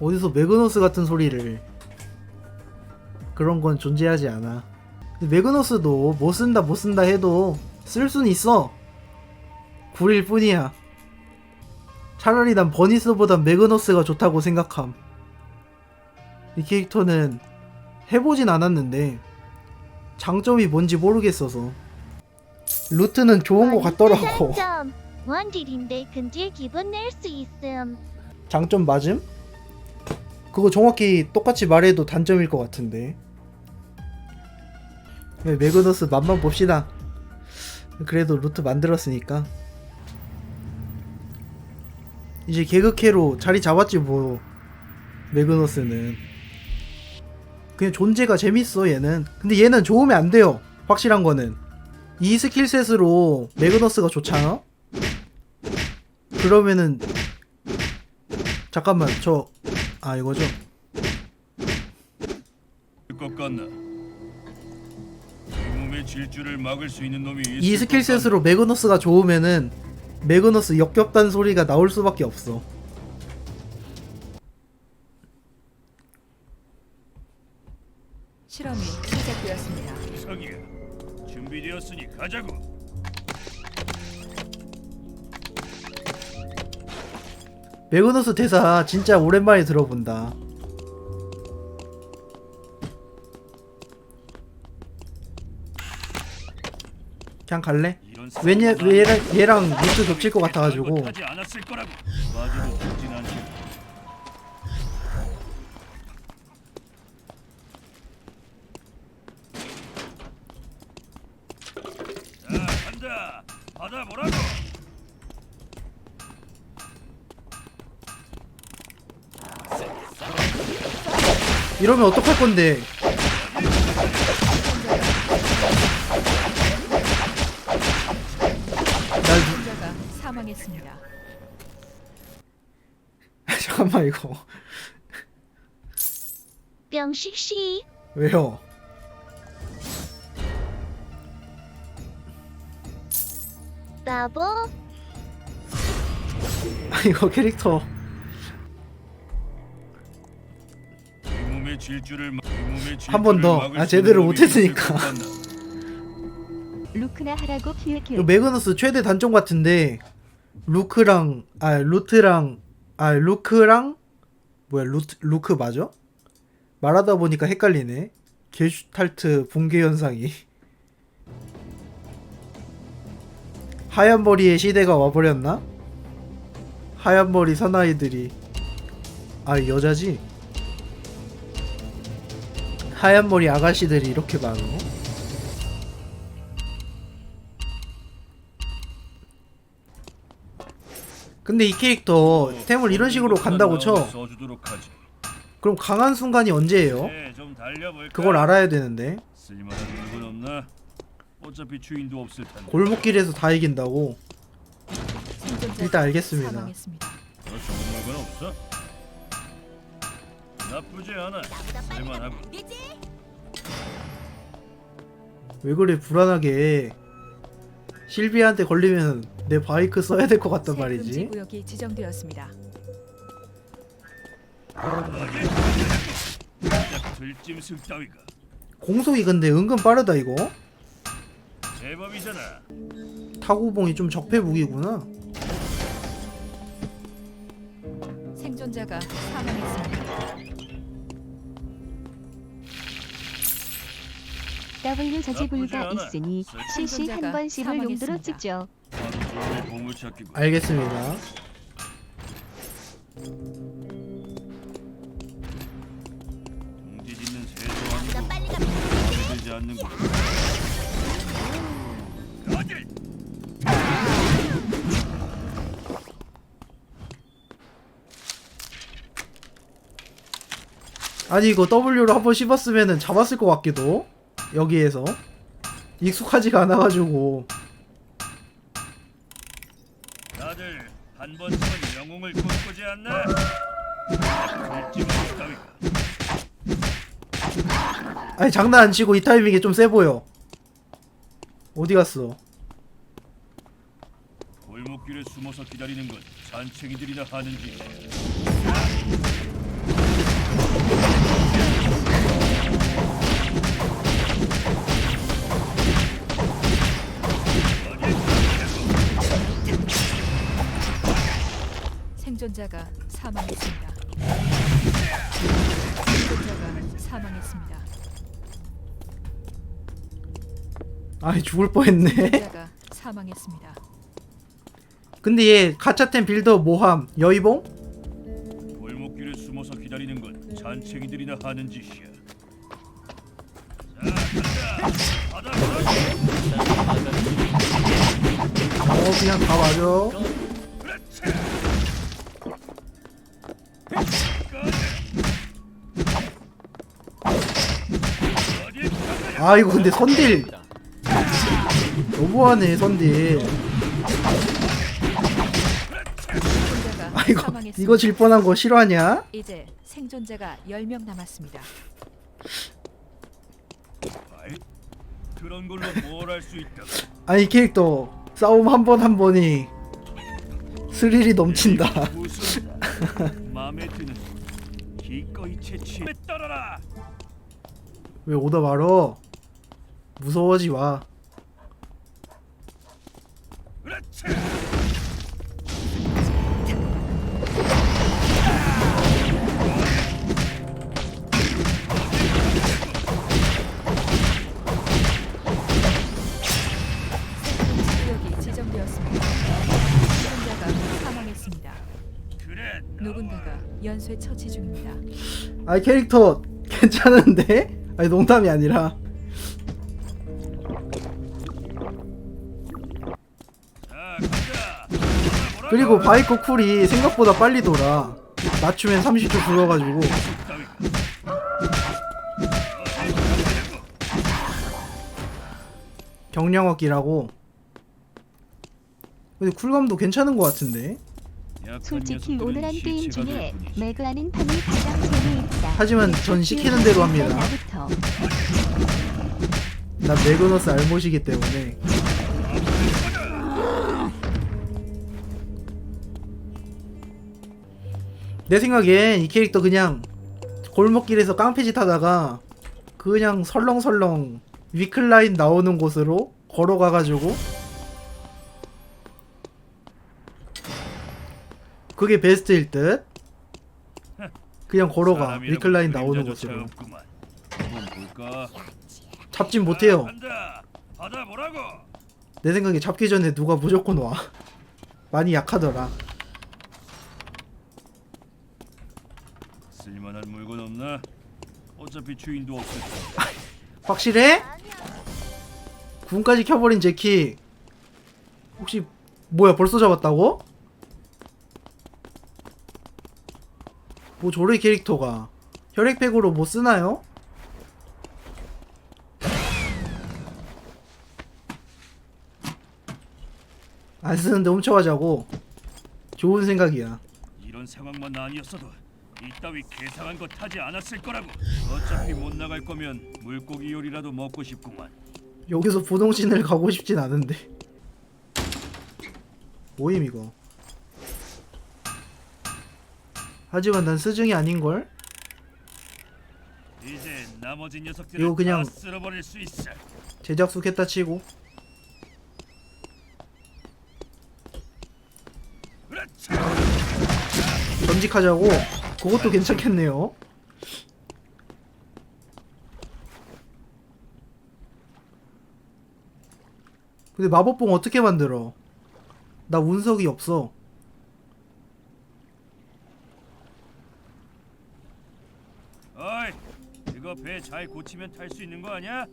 어디서 매그너스 같은 소리를 그런 건 존재하지 않아 매그너스도 못 쓴다 못 쓴다 해도 쓸 순 있어 구릴 뿐이야 차라리 난 버니스보단 매그너스가 좋다고 생각함 이 캐릭터는 해보진 않았는데 장점이 뭔지 모르겠어서 루트는 좋은 것 같더라고 장점. 원딜인데 근딜 기분 낼 수 있음. 장점 맞음? 그거 정확히 똑같이 말해도 단점일 것 같은데. 네, 매그너스 맛만 봅시다. 그래도 루트 만들었으니까. 이제 개그캐로 자리 잡았지 뭐. 매그너스는. 그냥 존재가 재밌어 얘는. 근데 얘는 좋으면 안 돼요. 확실한 거는. 이 스킬셋으로 매그너스가 좋잖아? 그러면은 잠깐만 저 아 이거죠 것 같나? 이 몸의 질주를 막을 수 있는 놈이 있을 이것 스킬셋으로 매그너스가 좋으면은 매그너스 역겹다는 소리가 나올 수밖에 없어 실험이 시작되었습니다. 성이야, 준비되었으니 가자고. 매그너스 대사 진짜 오랜만에 들어본다. 그냥 갈래? 왜냐 얘랑, 얘랑 루트 겹칠 것 같아가지고 이러면 어떡할 건데 나 사망했습니다. 잠깐만 이거 병식씨. 왜요? 바보. 아 이거 캐릭터 한번 질주를 더. 아, 수 제대로 못했으니까. 루크나 하라고 키우키우. 매그너스 최대 단점 같은데 루크랑 아 루트랑 아 루크랑 뭐야 루트 루크 맞아? 말하다 보니까 헷갈리네. 게슈탈트 붕괴 현상이 하얀 머리의 시대가 와버렸나? 하얀 머리 사나이들이 아 여자지? 하얀 머리 아가씨들이 이렇게 많어? 근데 이 캐릭터 템을 이런 식으로 간다고 쳐. 그럼 강한 순간이 언제예요? 네? 그걸 알아야 되는데. 골목길에서 다 이긴다고 일단 알겠습니다. 나쁘지 않아. 쓸만하고. 왜 그래 불안하게 실비한테 걸리면 내 바이크 써야 될 것 같단 말이지 구역이 지정되었습니다. 딱 들짐승 따위가 공속이 근데 은근 빠르다 이거 제법이잖아. 타구봉이 좀 적폐 무기구나 생존자가 사망했습니다. W 저지 불가. 있으니 CC 한번 씹을 용도로. 찍죠. 알겠습니다 새도 아니고 마음에 들지 않는군. 어딜? 아니 이거 W로 한번 씹었으면은 잡았을 것 같기도 여기에서 익숙하지가 않아가지고 다들 한 번쯤은 영웅을 꿈꾸지 않나? 아니 장난 안 치고 이 타이밍에 좀세 보여 어디 갔어 골목길에 숨어서 기다리는 건 잔챙이들이나 하는지. 생존자가 사망했습니다. 생존자가 사망했습니다. 아이 죽을 뻔했네 생존자가 사망했습니다. 근데 얘 가차템 빌더 모함 여의봉? 골목길에 숨어서 기다리는 건 잔챙이들이나 하는 짓이야. 자, 간다. 바다 어 그냥 다 맞아 아 이거 근데 선딜 너무하네 선딜 아 이거. 이거 질 뻔한 거 싫어하냐? 이제 생존자가 10명 남았습니다. 아이, 그런 걸로 뭘 할 수 있다. 아니 이 캐릭터 싸움 한 번 한 번이 스릴이 넘친다 무슨 마음에 드는 기꺼이 채취에 따라라. 왜 오다 말어 무서워지 와. 구역이 지정되었습니다. 생존자가 사망했습니다. 그래. 누군가가 연쇄 처치 중입니다. 아이 캐릭터 괜찮은데? 아니 농담이 아니라 그리고 바이코 쿨이 생각보다 빨리 돌아. 맞추면 30초 불어가지고. 경량화기라고. 근데 쿨감도 괜찮은 것 같은데? 솔직히 오늘 한 게임 중에 매그하는 판이 가장 재미있다. 하지만 전 시키는 대로 합니다. 난 매그너스 알못이기 때문에 내 생각엔 이 캐릭터 그냥 골목길에서 깡패짓 하다가 그냥 설렁설렁 위클라인 나오는 곳으로 걸어가가지고 그게 베스트일 듯 그냥 걸어가 위클라인 나오는 곳으로? 잡진 못해요. 내 생각에 잡기 전에 누가 무조건 와. 많이 약하더라. 쓸만한 물건 없나? 어차피 주인도 없을 거야. 확실해? 군까지 켜버린 제키. 혹시 뭐야 벌써 잡았다고? 뭐 저래 캐릭터가 혈액팩으로 뭐 쓰나요? 안 쓰는데 훔쳐가자고. 좋은 생각이야. 이런 상황만 아니었어도 이따위 괴상한 거 타지 않았을 거라고. 어차피 못 나갈 거면 물고기 요리라도 먹고 싶구만. 여기서 부동신을 가고 싶진 않은데. 뭐임 이거? 하지만 난 스승이 아닌걸? 이제 나머지 녀석들을 이거 그냥- 다 쓸어버릴 수 있어. 제작수 겠다 치고 그렇지. 전직하자고 그것도 괜찮겠네요. 근데 마법봉 어떻게 만들어? 나 운석이 없어. 어이, 이거 배 잘 고치면 탈 수 있는 거 아니야?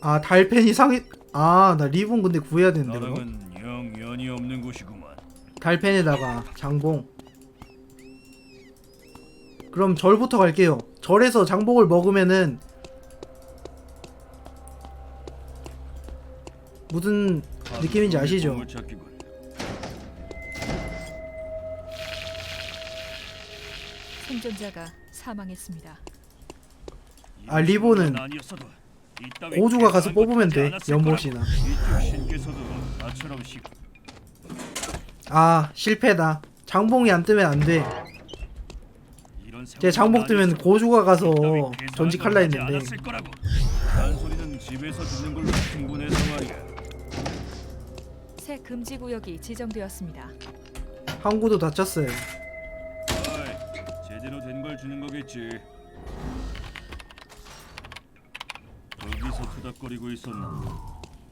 아 달펜이 상해 아나 리본 근데 구해야 되는데 그럼 나랑은 영 연이 없는 곳이구만. 달펜에다가 장봉 그럼 절부터 갈게요 절에서 장봉을 먹으면은 무슨 느낌인지 아시죠? 보물 찾기군. 생존자가 사망했습니다. 아, 리본은 오주가 가서 뽑으면 돼 연못이나 아 실패다 장봉이 안 뜨면 안돼 제 뜨면 아니었어도 고주가 가서 전직 할라 거 하지 했는데. 잔소리는 집에서 듣는 걸로 충분해서 말이야. 새 금지 구역이 지정되었습니다. 항구도 다쳤어요. 어이, 제대로 된 걸 주는 거겠지. 거기서 투닥거리고 있었나?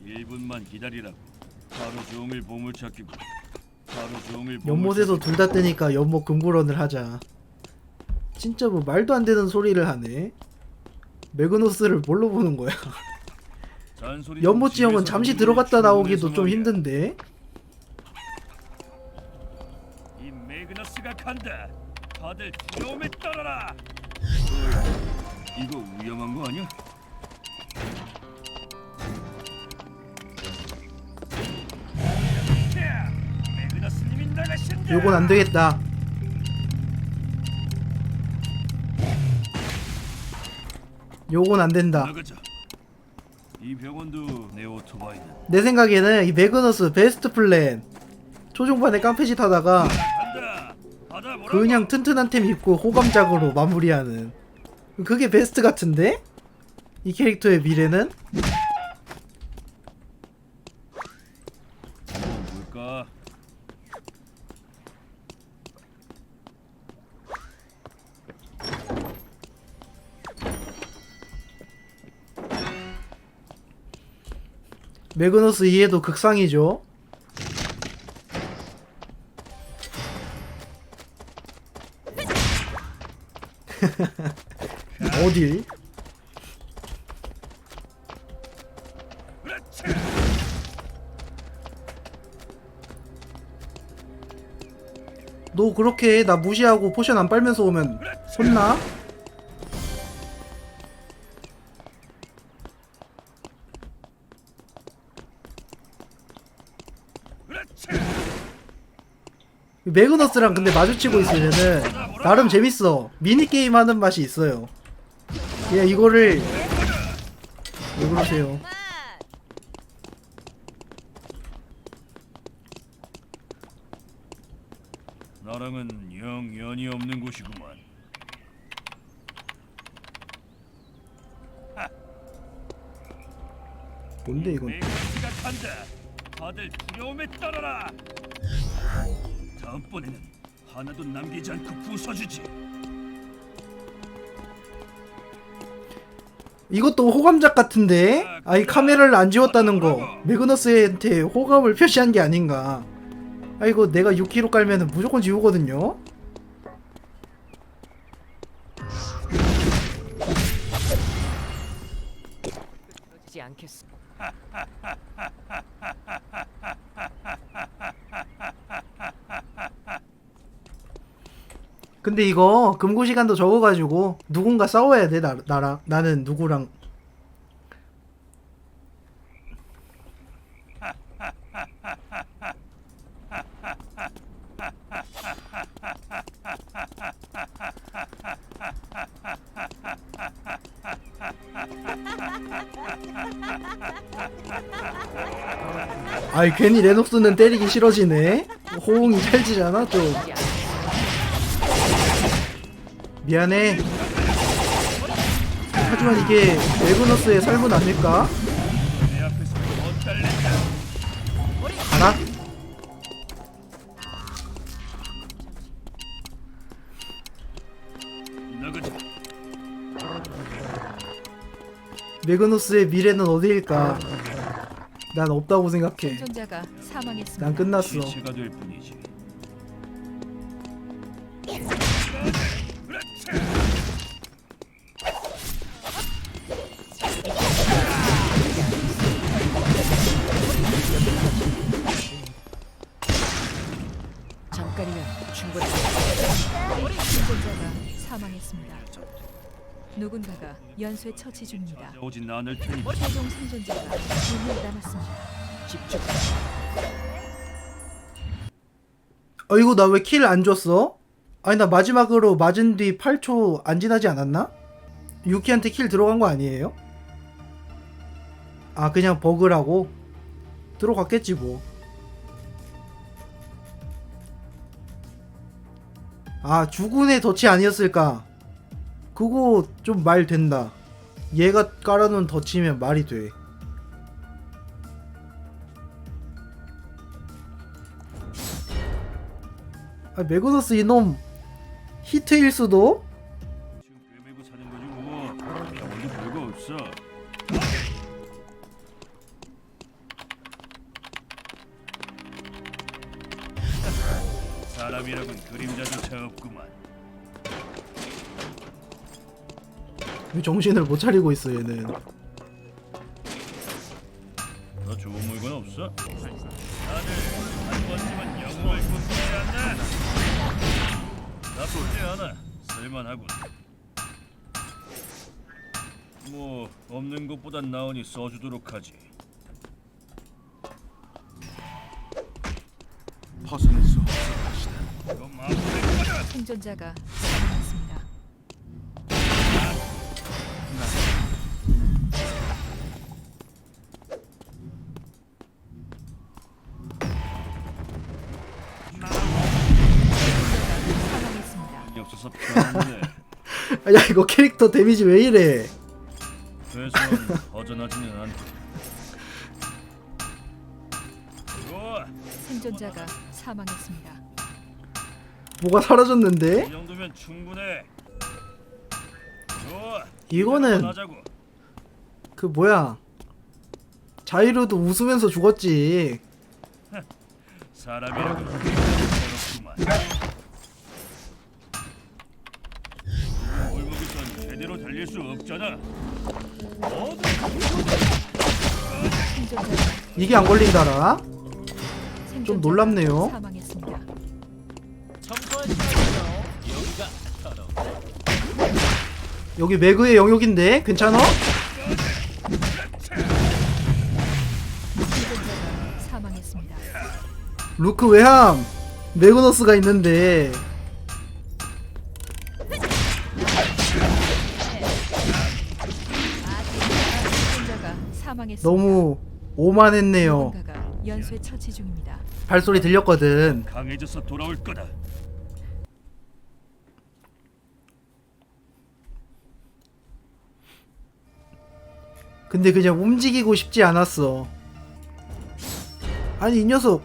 1분만 기다리라고. 하루 종일 보물 찾기고. 하루 종일 보물 연못에서 찾기고. 둘 다 뜨니까 연못 금고런을 하자. 진짜 뭐 말도 안 되는 소리를 하네. 매그노스를 뭘로 보는 거야? 지형은 집에서 잠시 들어갔다 게 나오기도 좀. 힘든데. 이 매그너스가 간다. 다들 두려움에 떨어라. 이거 위험한 거 아니야? 야, 매그너스님이 나가신다. 요건 안 되겠다. 요건 안 된다. 나가자. 이 병원도 내 오토바이는 내 생각에는 이 매그너스 베스트 플랜 초중반에 깡패짓 하다가 간다. 바다 뭐라고? 그냥 튼튼한 템 입고 호감작으로 마무리하는 그게 베스트 같은데? 이 캐릭터의 미래는? 매그너스 이해도 극상이죠. 어딜? 너 그렇게 나 무시하고 포션 안 빨면서 오면 혼나? 매그너스랑 근데 마주치고 있으면은 나름 재밌어. 미니 게임 하는 맛이 있어요. 그냥 이거를 왜 그러세요? 나랑은 영 연이 없는 곳이구만. 뭔데 이건? 간다. 다들 두려움에 떨어라. 다음번에는 하나도 남기지 않고 부숴주지. 이것도 호감작 같은데? 아이 카메라를 안 지웠다는 거 매그너스한테 호감을 표시한 게 아닌가 아 이거 내가 6kg 깔면은 무조건 지우거든요 근데 이거 금고 시간도 적어가지고 누군가 싸워야 돼 나, 나랑 나는 누구랑. 아이 괜히 레녹스는 때리기 싫어지네. 호응이 찰지잖아 좀. 미안해. 하지만 이게 매그너스의 삶은 아닐까? 알아? 매그너스의 미래는 어디일까? 난 없다고 생각해. 생존자가 사망했습니다. 난 끝났어. 지체가 될 뿐이지. 누군가가 연쇄 처치 중입니다. 찾아오진 않을 테니 최종 생존자가 2명 남았습니다. 집중. 어이구 나 왜 킬 안 줬어? 아니 나 마지막으로 맞은 뒤 8초 안 지나지 않았나? 유키한테 킬 들어간 거 아니에요? 아 그냥 버그라고? 들어갔겠지 뭐. 아 주군의 덫이 아니었을까? 그거 좀 말 된다. 얘가 깔아놓은 덫이면 말이 돼. 아, 메그너스 이놈 히트일 수도? 정신을 못 차리고 있어 얘는 더 좋은 물건 없어? 다들 한 번쯤은 영웅을 꿈꾸지 않나? 나쁘지 않아. 쓸만하군. 뭐 없는 것보단 나으니 써주도록 하지. 벗어날 수 없을 것이다. 좀 아프게 꺼져! 생존자가. 사망했습니다. 야 이거 캐릭터 데미지 왜 이래 최소한 허전하지는 않고. 좋아, 생존자가 사망했습니다. 뭐가 사라졌는데? 이 정도면 충분해. 좋아, 이거는 하자고. 그 뭐야 자이로도 웃으면서 죽었지 사람이라고 그렇구만. 골목에선 달릴 수 없잖아. 이게 안 걸린다라 생존자가 놀랍네요. 사망했습니다. 여기 매그의 영역인데 괜찮아? 생존자가 사망했습니다. 루크 외함 매그너스가 있는데 생존자가 사망했습니다. 너무 오만했네요 누군가가 연쇄 처치 중입니다. 발소리 들렸거든 강해져서 돌아올 거다. 근데 그냥 움직이고 싶지 않았어 아니 이 녀석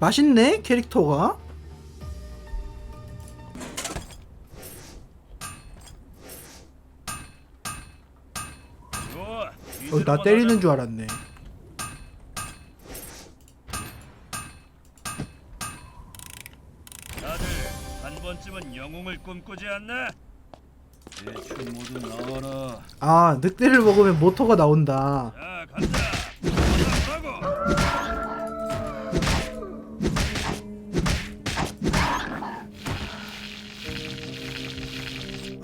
맛있네 캐릭터가 어, 나 때리는 줄 알았네 다들 한 번쯤은 영웅을 꿈꾸지 않나? 대충 모두 나와라. 아 늑대를 먹으면 모터가 나온다 자, 간다. 가자고.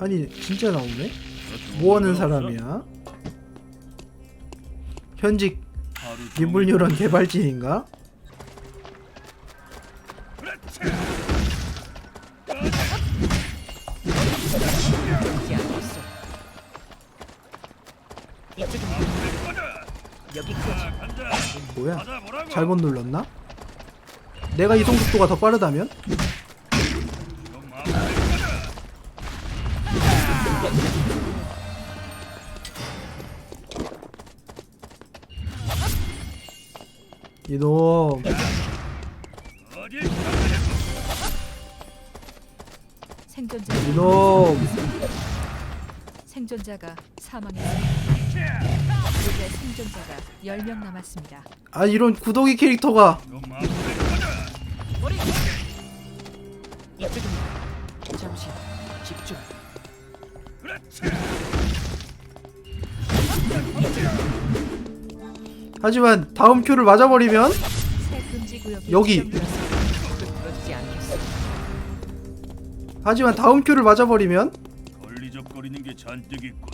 아니 진짜 나오네? 뭐 하는 사람이야? 현직 인물뉴런 개발진인가? 뭐야. 잘못 눌렀나? 내가 이동 속도가 더 빠르다면? 이놈. 생존자 이놈 생존자가 사망했습니다. 이제 생존자가 10명 남았습니다. 아 이런 구더기 캐릭터가. 이쪽입니다. 잠시 집중. 그렇지. 하지만 다음 큐를 맞아버리면 여기. 하지만 다음 큐를 맞아버리면.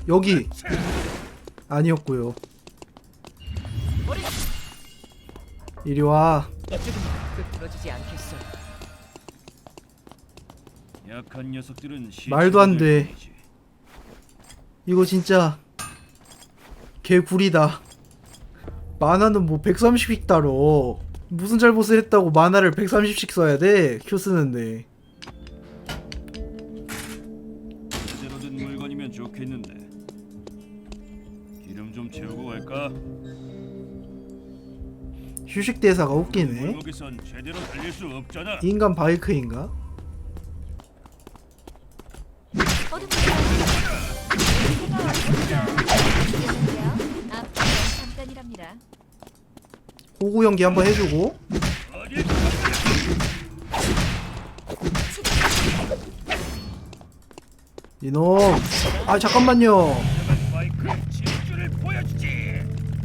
여기 아니었고요 이리와 말도 안 시체가 돼. 될 뿐이지. 이거 진짜 개구리다 만화는 뭐 130씩 따로 무슨 잘못을 했다고 만화를 130씩 써야 돼? 큐 쓰는데 네. 제대로 된 물건이면 좋겠는데 기름 좀 채우고 갈까? 휴식 대사가 웃기네 제대로 달릴 수 없잖아 인간 바이크인가? 어둠. 이랍니다. 호구 연기 한번 해주고 이놈 아 잠깐만요.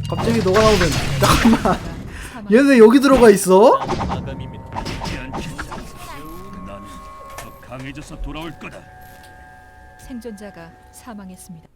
갑자기 너가 나오면 잠깐만. 얘네 여기 들어가 있어? 강해져서 돌아올 거다. 생존자가 사망했습니다.